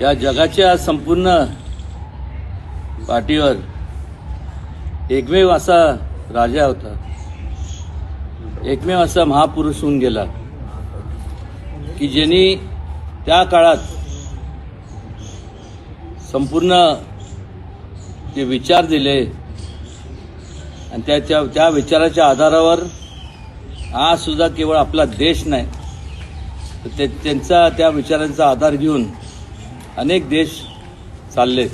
या जगाच्या संपूर्ण पाठीवर एकमेव असा राजा होता. एकमेव असा महापुरुष होऊन गेला. की ज्यांनी त्या काळात संपूर्ण जे विचार दिले आणि त्याच्या त्या विचाराच्या आधारावर आज सुद्धा केवळ आपला देश नाही. तर ते त्यांचा त्या विचारांचा आधार घेऊन अनेक देश चालले.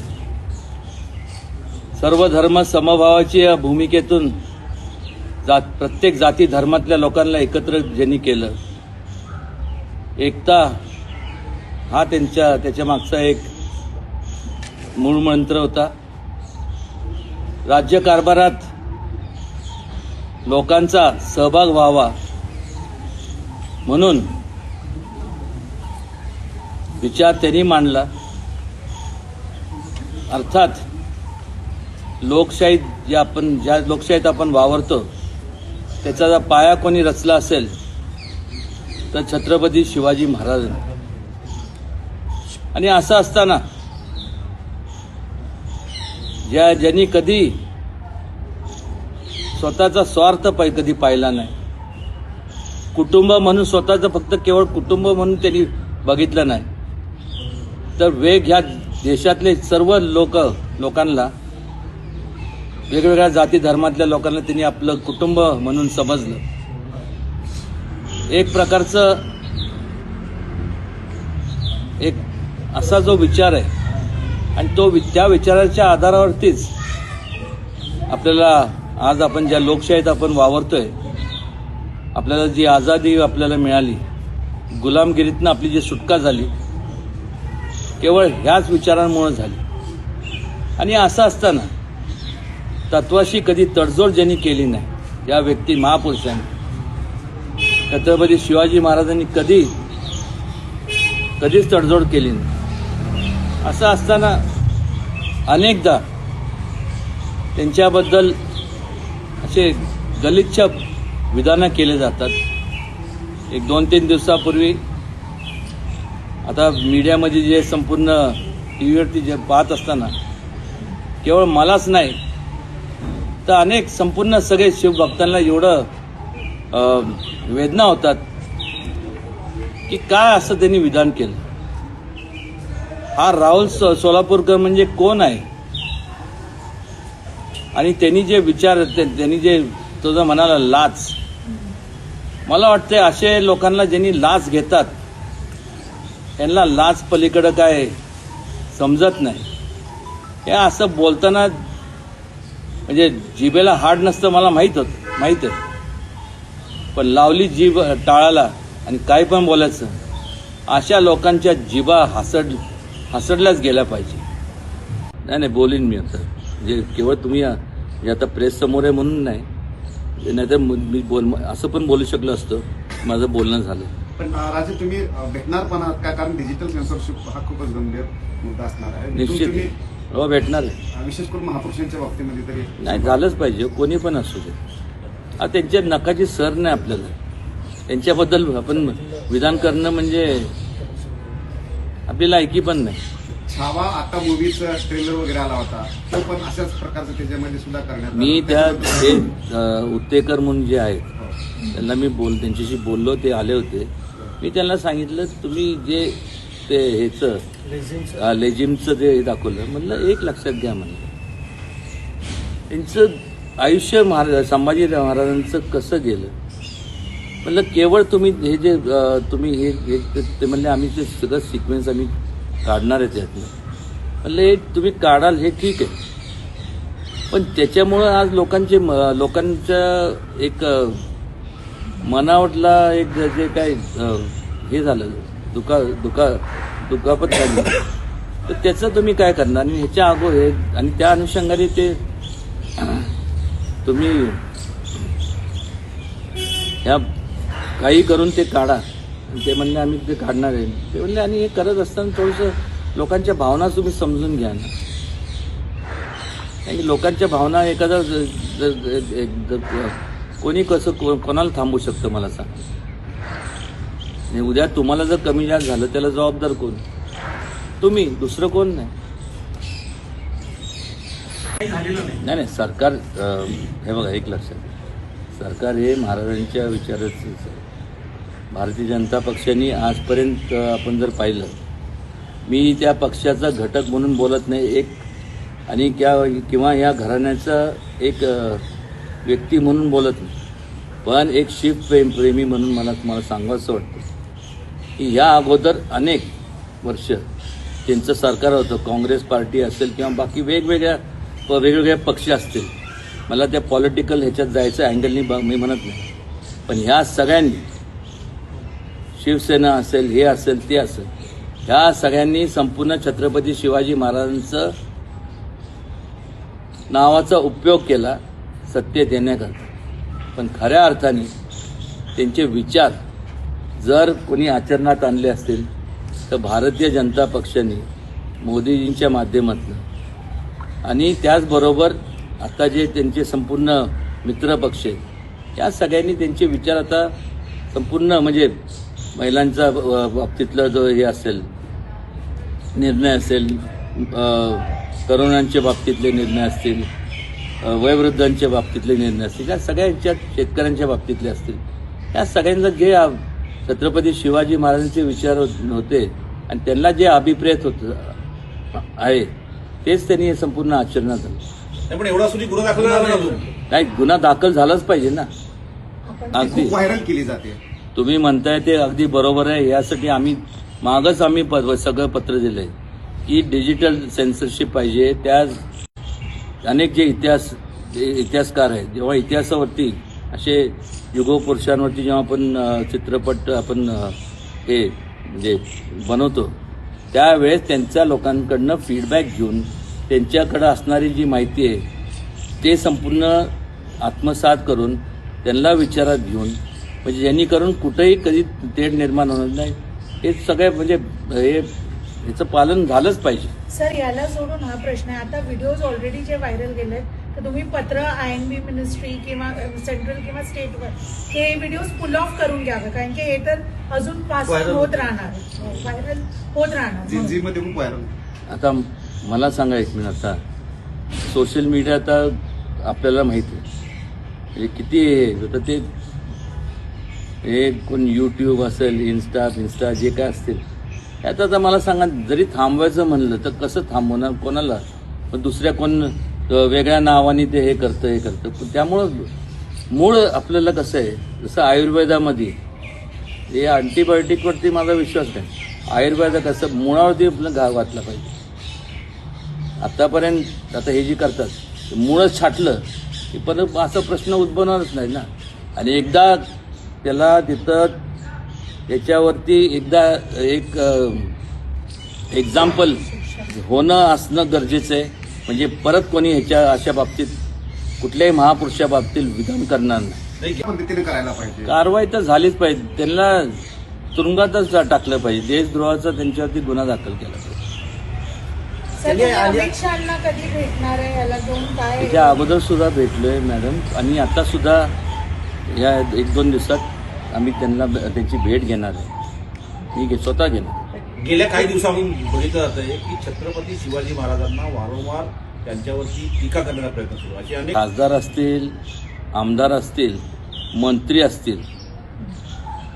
सर्व धर्म समभावाची या भूमिकेतून जात प्रत्येक जाती धर्मातल्या लोकांना एकत्र ज्यांनी केलं. एकता हा त्यांच्या त्याच्या मागचा एक मूळ मंत्र होता. राज्यकारभारात लोकांचा सहभाग व्हावा म्हणून विचार त्यांनी मांडला. अर्थात लोकशाहीत जे आपण ज्या लोकशाहीत आपण वावरतो त्याचा जर पाया कोणी रचला असेल तर छत्रपती शिवाजी महाराज. आणि असं असताना ज्या ज्यांनी कधी स्वतःचा स्वार्थ पाय कधी पाहिला नाही. कुटुंब म्हणून स्वतःचं फक्त केवळ कुटुंब म्हणून त्यांनी बघितलं नाही. तर वेग ह्या देशातले सर्व लोक लोकांना वेगवेगळ्या जाती धर्मातल्या लोकांना त्यांनी आपलं कुटुंब म्हणून समजलं. एक प्रकारचं एक असा जो विचार आहे आणि तो त्या विचाराच्या आधारावरतीच आपल्याला आज आपण ज्या लोकशाहीत आपण वावरतोय आपल्याला जी आझादी आपल्याला मिळाली गुलामगिरीतनं आपली जी सुटका झाली केवळ ह्याच विचारांमुळे झाली. आणि असं असताना तत्वाशी कधी तडजोड ज्यांनी केली नाही या व्यक्ती महापुरुषांनी. छत्रपती शिवाजी महाराजांनी कधी कधीच तडजोड केली नाही. असं असताना अनेकदा त्यांच्याबद्दल असे गलिच्छ विधानं केले जातात. एक दोन तीन दिवसापूर्वी आता मीडियामध्ये जे संपूर्ण टी व्हीवरती जे पाहत असताना केवळ मलाच नाही तर अनेक संपूर्ण सगळे शिवभक्तांना एवढं वेदना होतात की काय असं त्यांनी विधान केलं. हा राहुल सो सोलापूरकर म्हणजे कोण आहे? आणि त्यांनी जे विचार त्यांनी जे तुझं म्हणाला लाच. मला वाटतं असे लोकांना ज्यांनी लाच घेतात यांना लाच पलीकडं काय समजत नाही. हे असं बोलताना म्हणजे जिभेला हाड नसतं मला माहीत होतं माहीत आहे. पण लावली जीभ टाळाला आणि काय पण बोलायचं अशा लोकांच्या जिभा हसड हसडल्याच गेल्या पाहिजे. नाही नाही बोलीन मी आता. म्हणजे केवळ तुम्ही म्हणजे आता प्रेस समोर आहे म्हणून नाही. नाहीतर मी बोल असं पण बोलू शकलो असतं. माझं बोलणं झालं. पण राजे तुम्ही भेटणार पण आहात का? कारण डिजिटल सेन्सरशिप हा खूपच गंभीर मुद्दा असणार आहे. निश्चित हो भेटणार आहे. विशेष करून महापुरुषांच्या बाबतीमध्ये तरी नाही झालंच पाहिजे. कोणी पण असू दे. आता त्यांच्या नकाची सर नाही आपल्याला. त्यांच्याबद्दल आपण विधान करणं म्हणजे आपली लायकी पण नाही. छावा आता मूवीचा ट्रेलर वगैरे आला होता. तो पण अशाच प्रकारचं त्याच्यामध्ये सुद्धा करण्यात. मी त्या ते उत्तेकर म्हणून जे आहेत हो. त्यांना मी बोल त्यांच्याशी बोललो ते आले होते. मी त्यांना सांगितलं तुम्ही जे ते ह्याचं लेझिमचं जे हे दाखवलं म्हणलं एक लक्षात घ्या म्हणलं. त्यांचं आयुष्य महाराज संभाजी महाराजांचं कसं गेलं? म्हणलं केवळ तुम्ही हे जे तुम्ही हे हे ते म्हणले आम्ही ते सगळं सिक्वेन्स आम्ही काढणार आहे त्यातलं म्हणलं हे तुम्ही काढाल हे ठीक आहे. पण त्याच्यामुळं आज लोकांचे लोकांच्या एक मनावटला एक जे- जे काय हे झालं दुखा दुखा दुखापत झाली तर त्याचं तुम्ही काय करणार? आणि ह्याच्या अगो हे आणि त्या अनुषंगाने ते तुम्ही ह्या काही करून ते काढा. ते म्हणले आम्ही ते काढणार आहे. ते म्हणले आणि हे करत असताना थोडंसं लोकांच्या भावना तुम्ही समजून घ्या ना. लोकांच्या भावना एखादा एक- कोणी कसं को- कोणाला थांबू शकतं मला सांग? आणि उद्या तुम्हाला जर कमी जास्त झालं त्याला जबाबदार कोण? तुम्ही दुसरं कोण नाही. नाही नाही सरकार हे बघा एक लक्षात सरकार हे महाराजांच्या विचाराचं भारतीय जनता पक्षाने आजपर्यंत आपण जर पाहिलं मी त्या पक्षाचा घटक म्हणून बोलत नाही एक आणि क्या किंवा या घराण्याचा एक व्यक्ती म्हणून बोलत नाही. पण एक शिव प्रेम प्रेमी म्हणून मला तुम्हाला सांगावंसं वाटतं की या अगोदर अनेक वर्ष त्यांचं सरकार होतं काँग्रेस पार्टी असेल किंवा बाकी वेगवेगळ्या प- वेगवेगळ्या पक्ष असतील. मला त्या पॉलिटिकल ह्याच्यात जायचं अँगलनी ब- मी म्हणत नाही. पण ह्या सगळ्यांनी शिवसेना असेल हे असेल ते असेल ह्या सगळ्यांनी संपूर्ण छत्रपती शिवाजी महाराजांचं नावाचा उपयोग केला सत्तेत येण्याकरता पण खऱ्या अर्थाने त्यांचे विचार जर कोणी आचरणात आणले असतील तर भारतीय जनता पक्षाने मोदीजींच्या माध्यमातून. आणि त्याचबरोबर आता जे त्यांचे संपूर्ण मित्रपक्ष आहेत या सगळ्यांनी त्यांचे विचार आता संपूर्ण म्हणजे महिलांचा बाबतीतला जो हे असेल निर्णय असेल तरुणांच्या बाबतीतले निर्णय असतील वयोवृद्धांच्या बाबतीतले निर्णय असतील या सगळ्यांच्या शेतकऱ्यांच्या बाबतीतले असतील. या सगळ्यांचा जे छत्रपती शिवाजी महाराजांचे विचार होत- आणि त्यांना जे अभिप्रेत होत आहे तेच त्यांनी संपूर्ण आचरणात आणलं. नाही, पण एवढा असूनही गुन्हा दाखल झाला नाही गुन्हा दाखल झालाच पाहिजे ना. अगदी. खूप व्हायरल केली जाते. तुम्ही म्हणताय ते अगदी बरोबर आहे यासाठी आम्ही मागच आम्ही प- सगळं पत्र दिलंय की डिजिटल सेन्सरशिप पाहिजे त्या अनेक जे इतिहास जे इतिहासकार आहेत जेव्हा इतिहासावरती असे युगपुरुषांवरती जेव्हा आपण चित्रपट आपण हे म्हणजे बनवतो त्यावेळेस त्यांच्या लोकांकडनं फीडबॅक घेऊन त्यांच्याकडं असणारी जी माहिती आहे ते संपूर्ण आत्मसात करून त्यांना विचारात घेऊन म्हणजे जेणेकरून कुठंही कधी तेढ निर्माण होणार नाही. हे सगळे म्हणजे हे याचं पालन झालंच पाहिजे. सर याला सोडून हा प्रश्न आहे. आता व्हिडिओज ऑलरेडी जे व्हायरल गेलेत तर तुम्ही पत्र आय एन बी मिनिस्ट्री किंवा सेंट्रल किंवा स्टेटवर हे व्हिडिओज पुल ऑफ करून घ्यावं कारण की हे तर अजून पास Viral होत राहणार. व्हायरल होत राहणार. जिंजी मध्ये खूप व्हायरल आता मला सांगा एक मिनिट आता. सोशल मीडिया आता आपल्याला माहिती आहे. म्हणजे किती हे ते हे कोण यूट्यूब असेल इन्स्टा इन्स्टा जे काय असतील आता तर मला सांगा जरी थांबवायचं म्हणलं तर कसं थांबवणार कोणाला? पण दुसऱ्या कोण वेगळ्या नावाने ते हे करतं हे करतं. पण त्यामुळं मूळ आपल्याला कसं आहे जसं आयुर्वेदामध्ये हे अँटीबायोटिकवरती माझा विश्वास नाही. आयुर्वेद कसं मुळावरती आपलं घा वाचला पाहिजे. आत्तापर्यंत आता हे जे करतात ते मुळच छाटलं की पण असा प्रश्न उद्भवणारच नाही ना. आणि एकदा त्याला तिथं याच्यावरती एकदा एक एक्झाम्पल होणं असणं गरजेचं आहे. म्हणजे परत कोणी ह्याच्या अशा बाबतीत कुठल्याही महापुरुषा बाबतीत विधान करणार नाही. कारवाई तर झालीच पाहिजे. त्यांना तुरुंगातच टाकलं पाहिजे. देशद्रोहाचा त्यांच्यावरती गुन्हा दाखल केला पाहिजे. त्याच्या अगोदर सुद्धा भेटलोय मॅडम आणि आता सुद्धा या एक दोन दिवसात आम्ही त्यांना त्यांची भेट घेणार आहे. मी घे स्वतः घेणार. गेल्या काही दिवसांनी बघितलं जात आहे की छत्रपती शिवाजी महाराजांना वारंवार त्यांच्यावरती टीका करण्याचा प्रयत्न सुरू आहे. अशी अनेक खासदार असतील आमदार असतील मंत्री असतील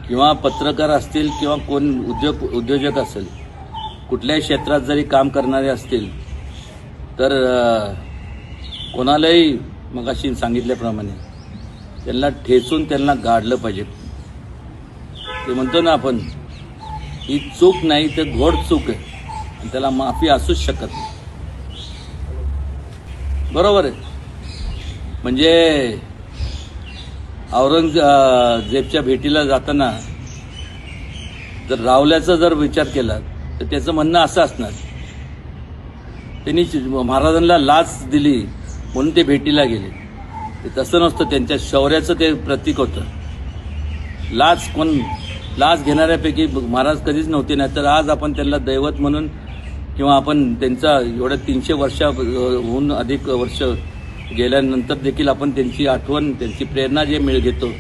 किंवा पत्रकार असतील किंवा कोण उद्योग उद्योजक असेल कुठल्याही क्षेत्रात जरी काम करणारे असतील तर कोणालाही मग अशी सांगितल्याप्रमाणे त्यांना ठेचून त्यांना गाडलं पाहिजे. ते म्हणतो ना आपण ही चूक नाही तर घोड चूक आहे. आणि त्याला माफी असूच शकत नाही. बरोबर आहे? म्हणजे औरंगजेबच्या भेटीला जाताना जर रावल्याचा जर विचार केला तर त्याचं म्हणणं असं असणार. त्यांनी महाराजांना लाच दिली म्हणून ते भेटीला गेले. ते तसं नसतं त्यांच्या शौर्याचं ते प्रतीक होतं. लाच कोण लाच घेणाऱ्यापैकी महाराज कधीच नव्हते नाही तर आज आपण त्यांना दैवत म्हणून किंवा आपण त्यांचा एवढ्या तीनशे वर्षाहून अधिक वर्ष गेल्यानंतर देखील आपण त्यांची आठवण त्यांची प्रेरणा जे मिळ घेतो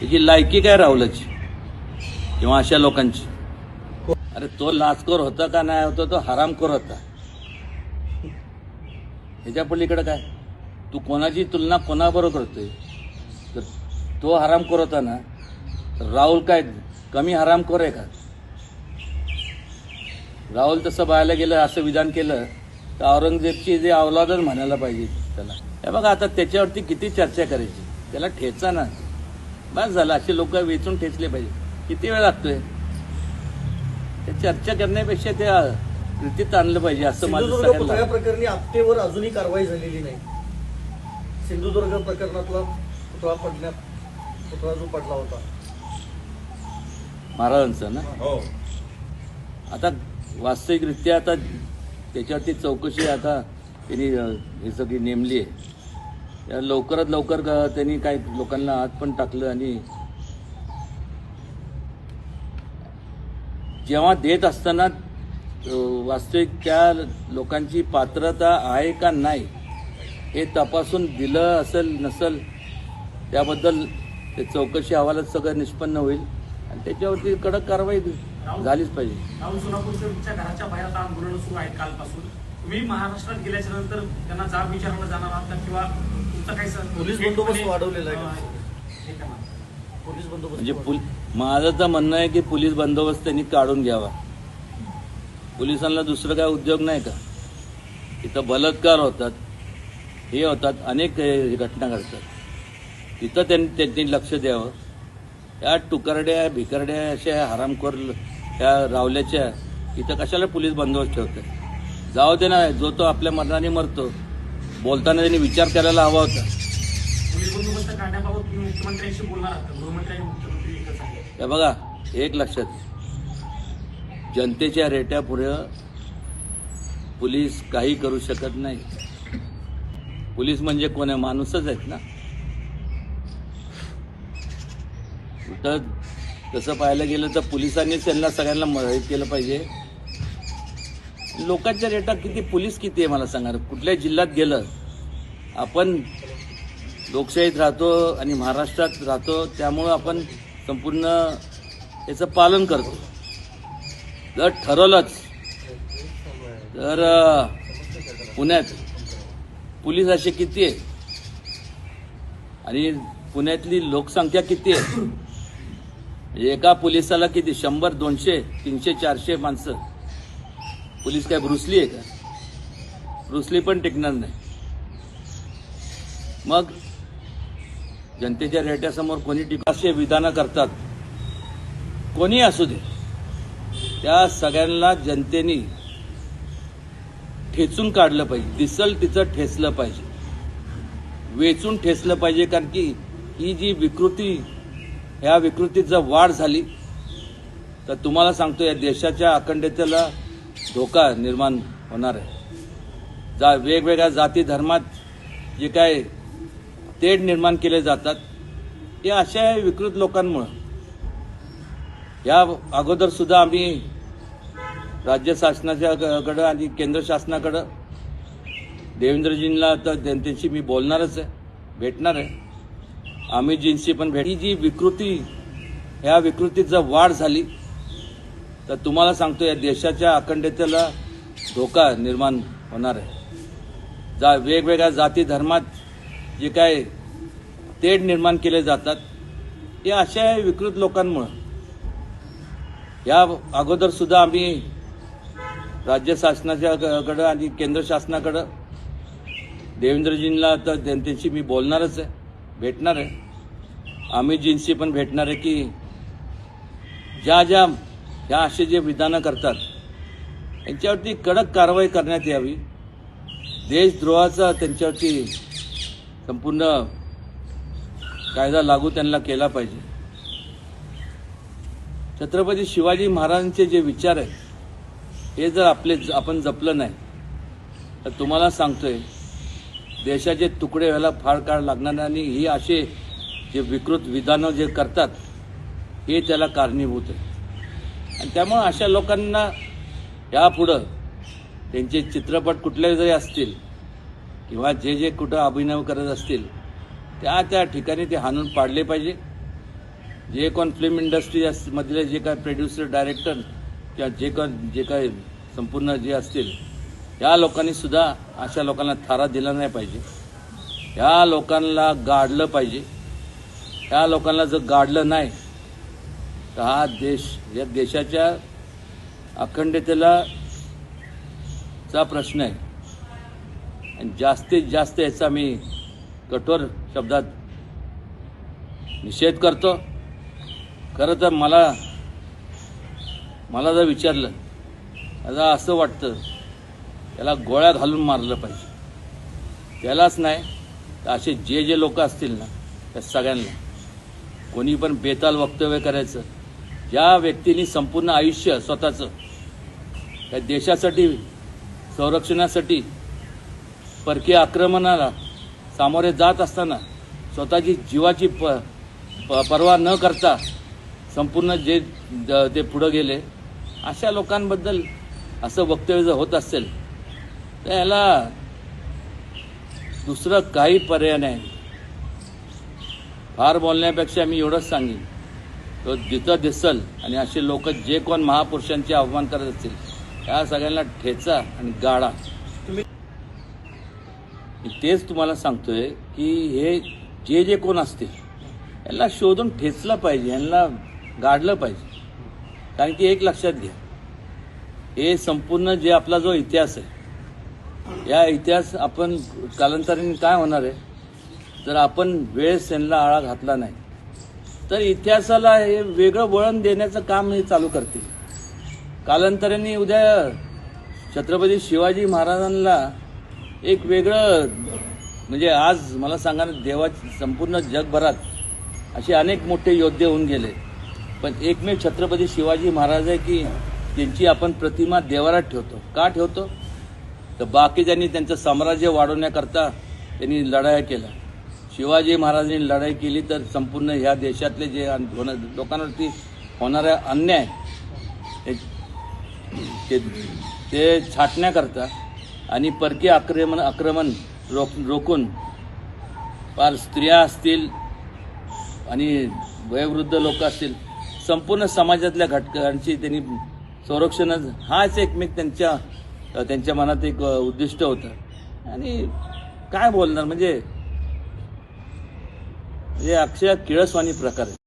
त्याची लायकी काय राहुलची किंवा अशा लोकांची? अरे तो लाचखोर होता का नाही होता तो हरामखोर होता. ह्याच्या पलीकडे काय? तू कोणाची तुलना कोणाबरोबर करतोय तर तो हरामखोर होता ना? राहुल काय कमी हरामखोर आहे का? राहुल तसं पाहायला गेलं असं विधान केलं तर औरंगजेबची जे अवलादच म्हणायला पाहिजे त्याला. हे बघा आता त्याच्यावरती किती चर्चा करायची? त्याला ठेचा ना. बस झालं असे लोक वेचून ठेचले पाहिजे. किती वेळ लागतोय? ते चर्चा करण्यापेक्षा त्या कृतीत आणलं पाहिजे असं माझं प्रकरणी आपटेवर अजूनही कारवाई झालेली नाही. सिंधुदुर्ग प्रकरणातला पुतळा पडण्यात पुतळा जो पडला होता. महाराजांचं ना? हो. आता वास्तविकरित्या आता त्याच्यावरती चौकशी आता त्यांनी हे सगळी नेमली आहे. त्या लवकरात लवकर अं, त्यांनी काही लोकांना आत पण टाकलं आणि जेव्हा देत असताना वास्तविक त्या लोकांची पात्रता आहे का नाही हे तपासून दिलं असेल नसेल त्याबद्दल ते चौकशी अहवालात सगळं निष्पन्न होईल. आणि त्याच्यावरती कडक कारवाई झालीच पाहिजे. राहुल सोलापूरच्या घराच्या बाहेर आता आंदोलन सुरू आहेत कालपासून. तुम्ही महाराष्ट्रात गेल्याच्यानंतर त्यांना जाब विचारायला जाणार आहात का? किंवा तुमचा काही स- पोलीस बंदोबस्त वाढवलेला आहे का? अं, हे करणार. पोलीस बंदोबस्त म्हणजे पुल माझं तर म्हणणं आहे की पोलीस बंदोबस्त त्यांनी काढून घ्यावा. पोलिसांना दुसरं काय उद्योग नाही का? इथं बलात्कार होतात हे होतात अनेक हे घटना घडतात. तिथं त्यांनी त्यांनी लक्ष द्यावं. या टुकारड्या भिकारड्या अशा हरामखोर ह्या रावल्याच्या इथं कशाला पोलीस बंदोबस्त ठेवतात जाऊ दे ना जो तो आपल्या मरणाने मरतो. बोलताना त्यांनी विचार करायला हवा होता. हे बघा एक लक्षात. जनतेच्या रेट्यापुढं पोलीस काही करू शकत नाही. पोलीस म्हणजे कोण आहे? माणूसच आहेत ना? तर तसं पाहायला गेलं तर पोलिसांनीच त्यांना सगळ्यांना मदत केलं पाहिजे. लोकांच्या रेटात किती पोलीस किती आहे मला सांगा. कुठल्या जिल्ह्यात गेलं आपण लोकशाहीत राहतो आणि महाराष्ट्रात राहतो त्यामुळं आपण संपूर्ण याचं पालन करतो. जर ठरवलंच तर पुण्यात पोलीस असे किती आहे? आणि पुण्यातली लोकसंख्या किती आहे? एका पोलिसाला किती? शंभर दोनशे तीनशे चारशे माणसं. पोलीस काय ब्रुसली आहे का? ब्रुसली पण टिकणार नाही. मग जनतेच्या रेट्यासमोर कोणी टीका विधानं करतात? कोणी असू दे. त्या सगळ्यांना जनतेने ठेचून काढलं पाहिजे. दिसल तिचं ठेचलं पाहिजे. वेचून ठेचलं पाहिजे कारण की ही जी विकृती ह्या विकृतीत जर वाढ झाली तर तुम्हाला सांगतो या देशाच्या अखंडतेला धोका निर्माण होणार आहे. जा वेगवेगळ्या जाती धर्मात जे काय तेढ निर्माण केले जातात ते अशा विकृत लोकांमुळं. या अगोदरसुद्धा आम्ही राज्य शासनाच्याकडं आणि केंद्र शासनाकडं देवेंद्रजींना तर त्यांच्याशी मी बोलणारच आहे भेटणार आहे. अमितजींची पण भेट ही जी विकृती ह्या विकृतीत जर वाढ झाली तर तुम्हाला सांगतो या देशाच्या अखंडतेला धोका निर्माण होणार आहे. जा वेगवेगळ्या जाती धर्मात जे काय तेढ निर्माण केले जातात ते अशा विकृत लोकांमुळं. या अगोदरसुद्धा आम्ही राज्य शासनाच्याकडं आणि केंद्र शासनाकडं देवेंद्रजींना तर त्यांच्याशी मी बोलणारच आहे. भेटणार आहे. आम्ही जिन्सी पण भेटणार आहे की ज्या ज्या ह्या असे जे विधानं करतात यांच्यावरती कडक कारवाई करण्यात यावी. देशद्रोहाचा त्यांच्यावरती संपूर्ण कायदा लागू त्यांना केला पाहिजे. छत्रपती शिवाजी महाराजांचे जे विचार आहेत हे जर आपले आपण जपलं नाही तर तुम्हाला सांगतोय देशाचे तुकडे व्हायला फार काळ लागणार नाही आणि ही असे जे विकृत विधानं जे करतात हे त्याला कारणीभूत आहे. आणि त्यामुळं अशा लोकांना यापुढं त्यांचे चित्रपट कुठले जरी असतील किंवा जे जे कुठं अभिनय करत असतील त्या त्या ठिकाणी ते हाणून पाडले पाहिजे. जे कोण फिल्म इंडस्ट्री मधले जे काय प्रोड्युसर डायरेक्टर किंवा जे कोण जे काय संपूर्ण जे असतील या लोकांनी सुद्धा अशा लोकांना थारा दिला नाही पाहिजे. या लोकांना गाडलं पाहिजे. या लोकांना जर गाडलं नाही तर हा देश या देशाच्या अखंडतेला चा प्रश्न आहे. आणि जास्तीत जास्त याचा मी कठोर शब्दात निषेध करतो. खरं तर मला मला जर विचारलं आता असं वाटतं त्याला गोळ्या घालून मारलं पाहिजे. त्यालाच नाही तर असे जे जे लोक असतील ना त्या सगळ्यांना. कोणी पण बेताल वक्तव्य करायचं ज्या व्यक्तीने संपूर्ण आयुष्य स्वतःचं त्या देशासाठी संरक्षणासाठी परकीय आक्रमणाला सामोरे जात असताना स्वतःची जीवाची प प- पर्वा न करता संपूर्ण जे ते पुढं गेले अशा लोकांबद्दल असं वक्तव्य जर होत असेल तर याला दुसरं काही पर्याय नाही. फार बोलण्यापेक्षा मी एवढंच सांगेन. तो जिथं दिसल आणि असे लोक जे कोण महापुरुषांचे अवमान करत असतील त्या सगळ्यांना ठेचा आणि गाडा मी तेच तुम्हाला सांगतोय की हे जे जे कोण असतील यांना शोधून ठेचलं पाहिजे यांना गाडलं पाहिजे. कारण की एक लक्षात घ्या. हे संपूर्ण जे आपला जो इतिहास आहे या इतिहास आपण कालांतराने काय होणार आहे? जर आपण वेळेस यांना आळा घातला नाही तर इतिहासाला हे वेगळं वळण देण्याचं काम हे चालू करतील. कालांतराने उद्या छत्रपती शिवाजी महाराजांना एक वेगळं म्हणजे आज मला सांगा ना देवाची संपूर्ण जगभरात असे अनेक मोठे योद्धे होऊन गेले. पण एकमेव छत्रपती शिवाजी महाराज आहे की त्यांची आपण प्रतिमा देवारात ठेवतो. का ठेवतो? तर बाकीच्यांनी त्यांचं साम्राज्य वाढवण्याकरता त्यांनी लढाया केल्या. शिवाजी महाराजांनी लढाई केली तर संपूर्ण ह्या देशातले जे होणार लोकांवरती होणारा अन्याय हे- ते ते छाटण्याकरता आणि परकीय आक्रमण आक्रमण रोक रोखून फार स्त्रिया असतील आणि वयोवृद्ध लोक असतील संपूर्ण समाजातल्या घटकांची त्यांनी संरक्षण हाच एकमेक त्यांच्या त्यांच्या मनात एक उद्दिष्ट होतं. आणि काय बोलणार म्हणजे हे अक्षय किळसवाणी प्रकार आहे.